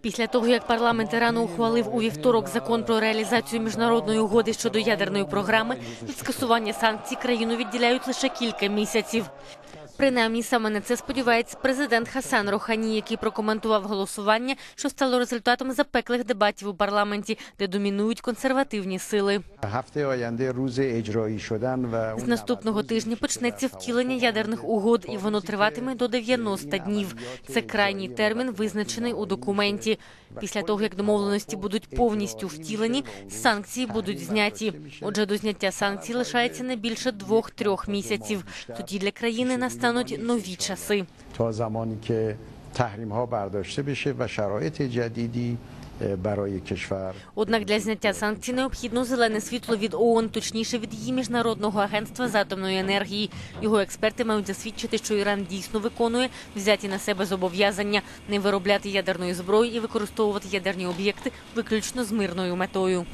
Після того, як парламент Ірану ухвалив у вівторок закон про реалізацію міжнародної угоди щодо ядерної програми, від скасування санкцій країну відділяють лише кілька місяців. Принаймні саме на це сподівається президент Хасан Рухані, який прокоментував голосування, що стало результатом запеклих дебатів у парламенті, де домінують консервативні сили. З наступного тижня почнеться втілення ядерних угод, і воно триватиме до 90 днів. Це крайній термін, визначений у документі. Після того як домовленості будуть повністю втілені, санкції будуть зняті. Отже, до зняття санкцій лишається не більше двох-трьох місяців. Тоді для країни настане настануть нові часи. Однак для зняття санкцій необхідно зелене світло від ООН, точніше від її міжнародного агентства з атомної енергії. Його експерти мають засвідчити, що Іран дійсно виконує взяті на себе зобов'язання не виробляти ядерної зброї і використовувати ядерні об'єкти виключно з мирною метою.